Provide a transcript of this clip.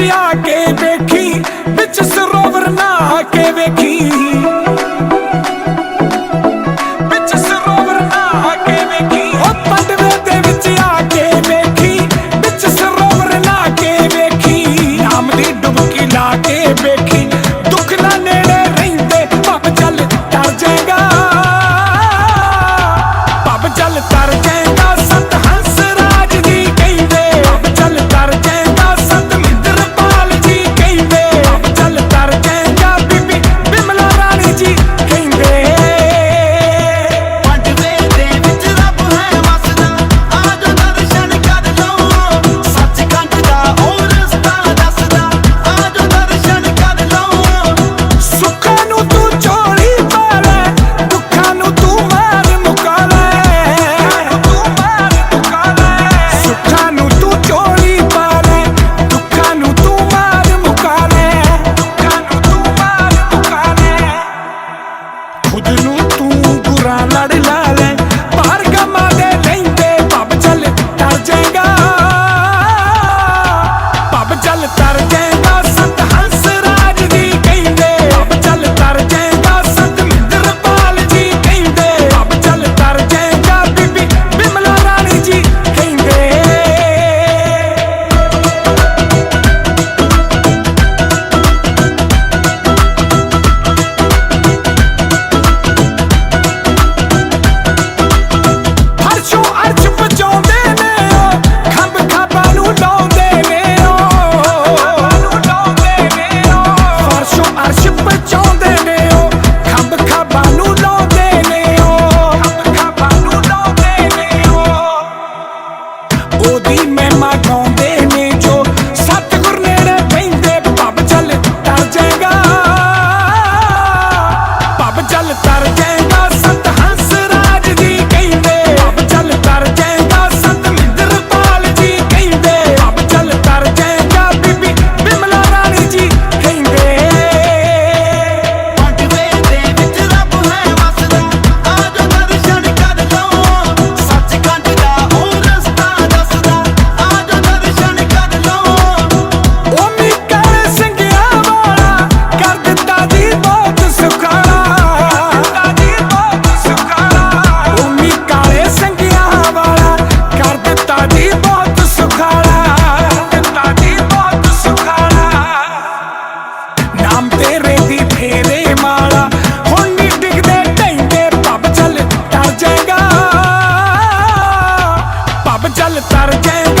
ਵਿੱਚ ਆ ਕੇ ਵੇਖੀ ਵਿੱਚ ਸਰੋਵਰ ਨਾ ਕੇ ਵੇਖੀ। ਨੂੰ ਤੂੰ ਬੁਰਾ ਲੜ ਲਾ। gotta get